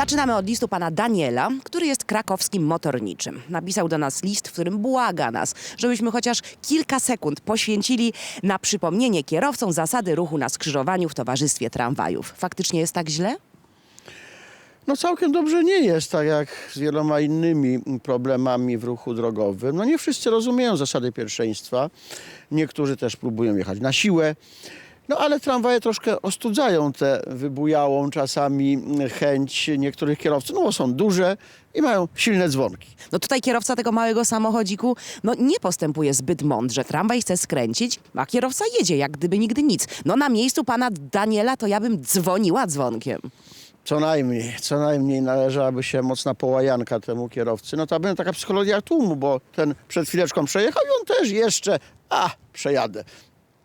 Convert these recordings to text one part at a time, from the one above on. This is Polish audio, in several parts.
Zaczynamy od listu pana Daniela, który jest krakowskim motorniczym. Napisał do nas list, w którym błaga nas, żebyśmy chociaż kilka sekund poświęcili na przypomnienie kierowcom zasady ruchu na skrzyżowaniu w towarzystwie tramwajów. Faktycznie jest tak źle? No całkiem dobrze nie jest, tak jak z wieloma innymi problemami w ruchu drogowym. No nie wszyscy rozumieją zasady pierwszeństwa. Niektórzy też próbują jechać na siłę. No ale tramwaje troszkę ostudzają tę wybujałą czasami chęć niektórych kierowców, no bo są duże i mają silne dzwonki. No tutaj kierowca tego małego samochodziku no nie postępuje zbyt mądrze. Tramwaj chce skręcić, a kierowca jedzie jak gdyby nigdy nic. No na miejscu pana Daniela to ja bym dzwoniła dzwonkiem. Co najmniej, co najmniej należałaby się mocna połajanka temu kierowcy. No to będzie taka psychologia tłumu, bo ten przed chwileczką przejechał i on też jeszcze, a przejadę.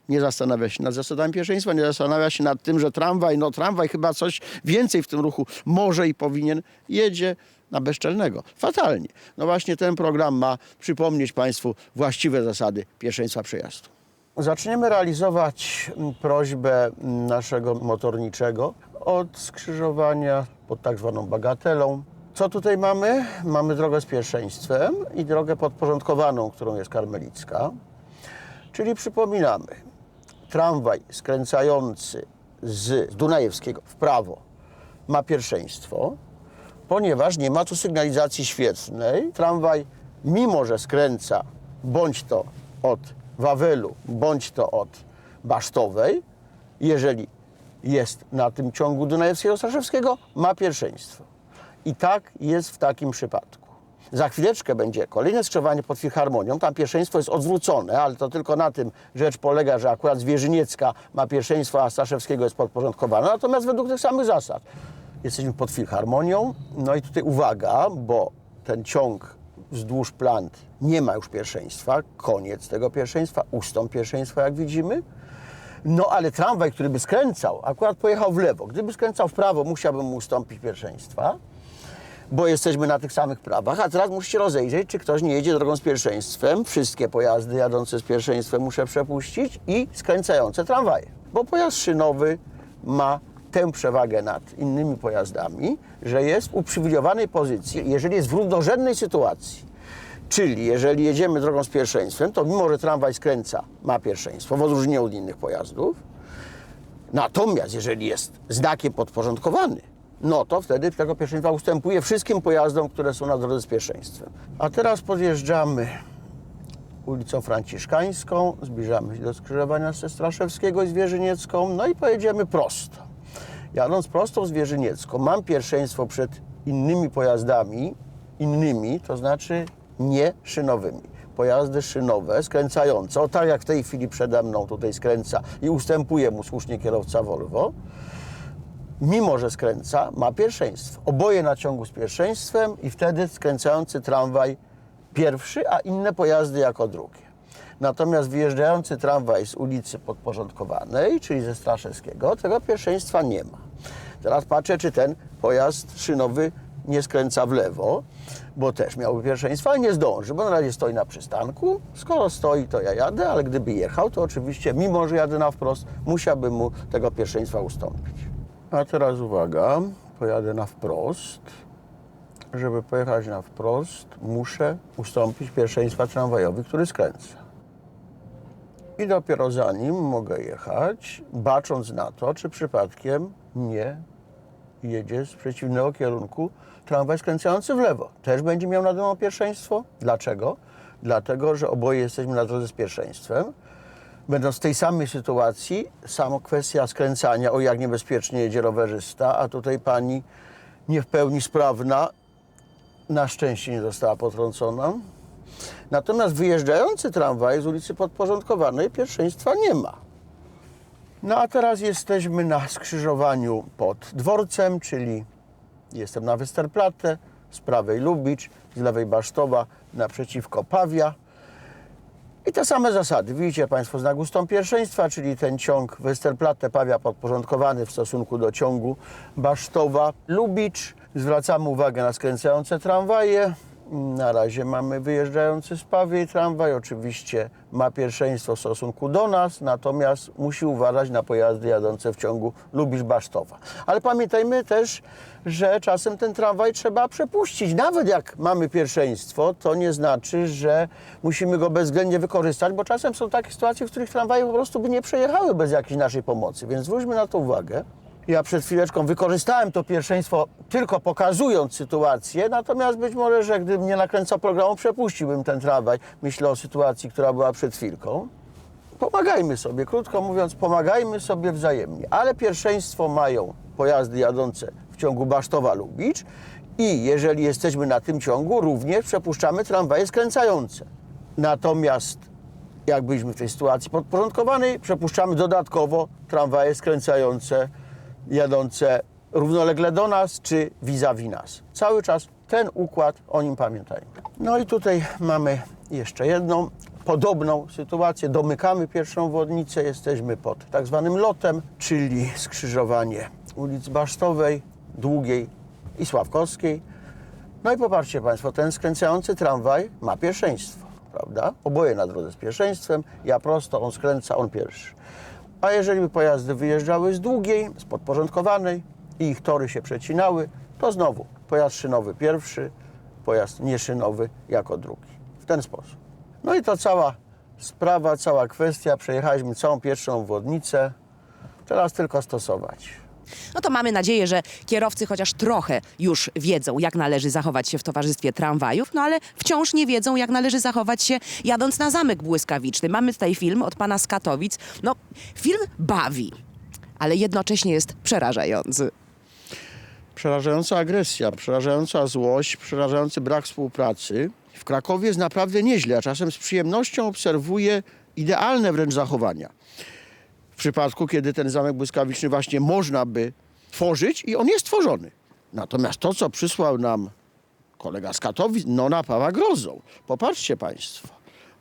Nie zastanawia się nad zasadami pierwszeństwa, nie zastanawia się nad tym, że tramwaj, no tramwaj chyba coś więcej w tym ruchu może i powinien, jedzie na bezczelnego. Fatalnie. No właśnie ten program ma przypomnieć Państwu właściwe zasady pierwszeństwa przejazdu. Zaczniemy realizować mm, prośbę mm, naszego motorniczego od skrzyżowania pod tak zwaną bagatelą. Co tutaj mamy? Mamy drogę z pierwszeństwem i drogę podporządkowaną, którą jest karmelicka. Czyli przypominamy, tramwaj skręcający z Dunajewskiego w prawo ma pierwszeństwo, ponieważ nie ma tu sygnalizacji świetlnej. Tramwaj, mimo że skręca bądź to od Wawelu, bądź to od Basztowej, jeżeli jest na tym ciągu Dunajewskiego-Staszewskiego, ma pierwszeństwo. I tak jest w takim przypadku. Za chwileczkę będzie kolejne skrzyżowanie pod Filharmonią. Tam pierwszeństwo jest odwrócone, ale to tylko na tym rzecz polega, że akurat Zwierzyniecka ma pierwszeństwo, a Staszewskiego jest podporządkowana. Natomiast według tych samych zasad. Jesteśmy pod Filharmonią. No i tutaj uwaga, bo ten ciąg wzdłuż plant nie ma już pierwszeństwa. Koniec tego pierwszeństwa, ustąp pierwszeństwa, jak widzimy. No ale tramwaj, który by skręcał, akurat pojechał w lewo. Gdyby skręcał w prawo, musiałbym mu ustąpić pierwszeństwa bo jesteśmy na tych samych prawach, a teraz musicie rozejrzeć, czy ktoś nie jedzie drogą z pierwszeństwem. Wszystkie pojazdy jadące z pierwszeństwem muszę przepuścić i skręcające tramwaje. Bo pojazd szynowy ma tę przewagę nad innymi pojazdami, że jest w uprzywilejowanej pozycji, jeżeli jest w równorzędnej sytuacji. Czyli jeżeli jedziemy drogą z pierwszeństwem, to mimo, że tramwaj skręca, ma pierwszeństwo, w odróżnieniu od innych pojazdów. Natomiast jeżeli jest znakiem podporządkowany, no to wtedy tego pierwszeństwa ustępuje wszystkim pojazdom, które są na drodze z pierwszeństwem. A teraz podjeżdżamy ulicą Franciszkańską, zbliżamy się do skrzyżowania ze Straszewskiego i Zwierzyniecką, no i pojedziemy prosto. Jadąc prosto Zwierzyniecką, mam pierwszeństwo przed innymi pojazdami, innymi, to znaczy nie szynowymi. Pojazdy szynowe, skręcające, o tak jak w tej chwili przede mną tutaj skręca i ustępuje mu słusznie kierowca Volvo, mimo że skręca, ma pierwszeństwo. Oboje na ciągu z pierwszeństwem i wtedy skręcający tramwaj pierwszy, a inne pojazdy jako drugie. Natomiast wyjeżdżający tramwaj z ulicy podporządkowanej, czyli ze Straszewskiego, tego pierwszeństwa nie ma. Teraz patrzę, czy ten pojazd szynowy nie skręca w lewo, bo też miałby pierwszeństwo, ale nie zdąży, bo na razie stoi na przystanku. Skoro stoi, to ja jadę, ale gdyby jechał, to oczywiście, mimo że jadę na wprost, musiałbym mu tego pierwszeństwa ustąpić. A teraz uwaga, pojadę na wprost. Żeby pojechać na wprost, muszę ustąpić pierwszeństwa tramwajowi, który skręca. I dopiero za nim mogę jechać, bacząc na to, czy przypadkiem nie jedzie z przeciwnego kierunku tramwaj skręcający w lewo. Też będzie miał nade mną pierwszeństwo. Dlaczego? Dlatego, że oboje jesteśmy na drodze z pierwszeństwem. Będąc w tej samej sytuacji, samo kwestia skręcania, o jak niebezpiecznie jedzie rowerzysta, a tutaj pani nie w pełni sprawna, na szczęście nie została potrącona. Natomiast wyjeżdżający tramwaj z ulicy Podporządkowanej pierwszeństwa nie ma. No a teraz jesteśmy na skrzyżowaniu pod dworcem, czyli jestem na Westerplatte, z prawej Lubicz, z lewej Basztowa, naprzeciwko Pawia. I te same zasady. Widzicie Państwo znak ustąp pierwszeństwa, czyli ten ciąg Westerplatte-Pawia podporządkowany w stosunku do ciągu Basztowa-Lubicz. Zwracamy uwagę na skręcające tramwaje. Na razie mamy wyjeżdżający z Pawiej tramwaj. Oczywiście ma pierwszeństwo w stosunku do nas, natomiast musi uważać na pojazdy jadące w ciągu Lubicz-Basztowa. Ale pamiętajmy też, że czasem ten tramwaj trzeba przepuścić. Nawet jak mamy pierwszeństwo, to nie znaczy, że musimy go bezwzględnie wykorzystać, bo czasem są takie sytuacje, w których tramwaje po prostu by nie przejechały bez jakiejś naszej pomocy. Więc zwróćmy na to uwagę. Ja przed chwileczką wykorzystałem to pierwszeństwo tylko pokazując sytuację, natomiast być może, że gdybym nie nakręcał programu, przepuściłbym ten tramwaj. Myślę o sytuacji, która była przed chwilką. Pomagajmy sobie, krótko mówiąc, pomagajmy sobie wzajemnie, ale pierwszeństwo mają pojazdy jadące w ciągu Basztowa-Lubicz i jeżeli jesteśmy na tym ciągu, również przepuszczamy tramwaje skręcające. Natomiast jak byliśmy w tej sytuacji podporządkowanej, przepuszczamy dodatkowo tramwaje skręcające, jadące równolegle do nas czy vis-a-vis nas. Cały czas ten układ, o nim pamiętajmy. No i tutaj mamy jeszcze jedną podobną sytuację. Domykamy pierwszą wodnicę, jesteśmy pod tak zwanym lotem, czyli skrzyżowanie ulic Basztowej, Długiej i Sławkowskiej. No i popatrzcie Państwo, ten skręcający tramwaj ma pierwszeństwo, prawda? Oboje na drodze z pierwszeństwem, ja prosto, on skręca, on pierwszy. A jeżeli by pojazdy wyjeżdżały z długiej, z podporządkowanej i ich tory się przecinały, to znowu pojazd szynowy pierwszy, pojazd nieszynowy jako drugi. W ten sposób. No i to cała sprawa, cała kwestia. Przejechaliśmy całą pierwszą wodnicę. Teraz tylko stosować. No to mamy nadzieję, że kierowcy chociaż trochę już wiedzą, jak należy zachować się w towarzystwie tramwajów, no ale wciąż nie wiedzą, jak należy zachować się jadąc na Zamek Błyskawiczny. Mamy tutaj film od pana z Katowic. No, film bawi, ale jednocześnie jest przerażający. Przerażająca agresja, przerażająca złość, przerażający brak współpracy. W Krakowie jest naprawdę nieźle, a czasem z przyjemnością obserwuję idealne wręcz zachowania. W przypadku, kiedy ten zamek błyskawiczny właśnie można by tworzyć i on jest tworzony. Natomiast to, co przysłał nam kolega z Katowic, no napawa grozą. Popatrzcie Państwo.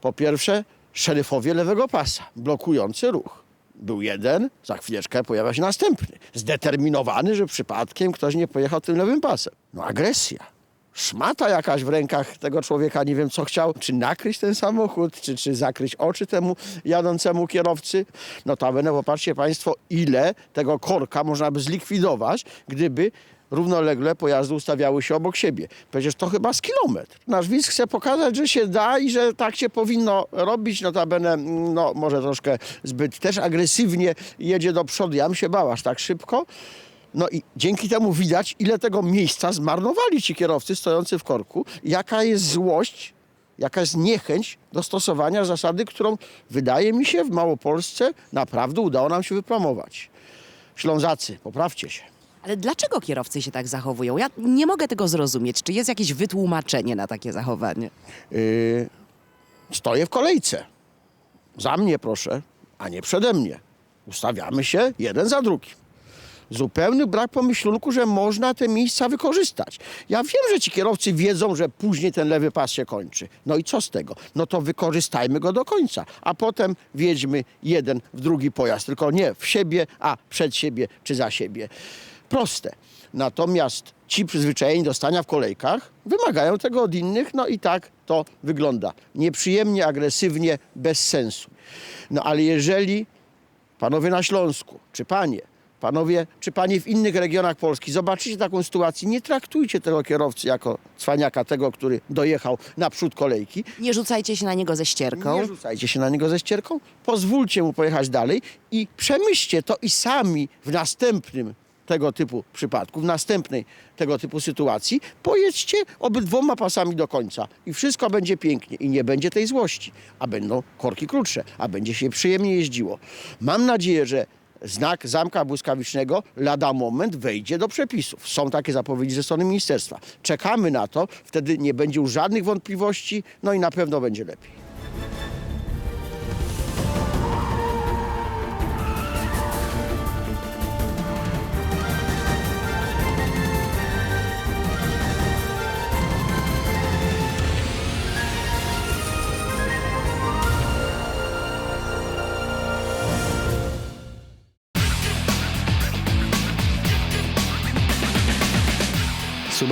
Po pierwsze, szeryfowie lewego pasa, blokujący ruch. Był jeden, za chwileczkę pojawia się następny. Zdeterminowany, że przypadkiem ktoś nie pojechał tym lewym pasem. No agresja. Szmata jakaś w rękach tego człowieka, nie wiem co chciał, czy nakryć ten samochód, czy, czy zakryć oczy temu jadącemu kierowcy. Notabene popatrzcie Państwo, ile tego korka można by zlikwidować, gdyby równolegle pojazdy ustawiały się obok siebie. Przecież to chyba z kilometr. Nasz widz chce pokazać, że się da i że tak się powinno robić. Notabene, no może troszkę zbyt też agresywnie jedzie do przodu. Ja bym się bał aż tak szybko. No i dzięki temu widać, ile tego miejsca zmarnowali ci kierowcy stojący w korku, jaka jest złość, jaka jest niechęć do stosowania zasady, którą wydaje mi się w Małopolsce naprawdę udało nam się wypromować. Ślązacy, poprawcie się. Ale dlaczego kierowcy się tak zachowują? Ja nie mogę tego zrozumieć. Czy jest jakieś wytłumaczenie na takie zachowanie? Yy, stoję w kolejce. Za mnie proszę, a nie przede mnie. Ustawiamy się jeden za drugim. Zupełny brak pomyślunku, że można te miejsca wykorzystać. Ja wiem, że ci kierowcy wiedzą, że później ten lewy pas się kończy. No i co z tego? No to wykorzystajmy go do końca, a potem wjedźmy jeden w drugi pojazd, tylko nie w siebie, a przed siebie czy za siebie. Proste. Natomiast ci przyzwyczajeni do stania w kolejkach wymagają tego od innych, no i tak to wygląda. Nieprzyjemnie, agresywnie, bez sensu. No ale jeżeli panowie na Śląsku, czy panie, panowie, czy panie w innych regionach Polski zobaczycie taką sytuację, nie traktujcie tego kierowcy jako cwaniaka, tego, który dojechał naprzód kolejki. Nie rzucajcie się na niego ze ścierką. Nie rzucajcie się na niego ze ścierką, pozwólcie mu pojechać dalej i przemyślcie to i sami w następnym tego typu przypadku, w następnej tego typu sytuacji, pojedźcie obydwoma pasami do końca i wszystko będzie pięknie i nie będzie tej złości, a będą korki krótsze, a będzie się przyjemnie jeździło. Mam nadzieję, że znak Zamka Błyskawicznego lada moment wejdzie do przepisów. Są takie zapowiedzi ze strony ministerstwa. Czekamy na to, wtedy nie będzie już żadnych wątpliwości, no i na pewno będzie lepiej.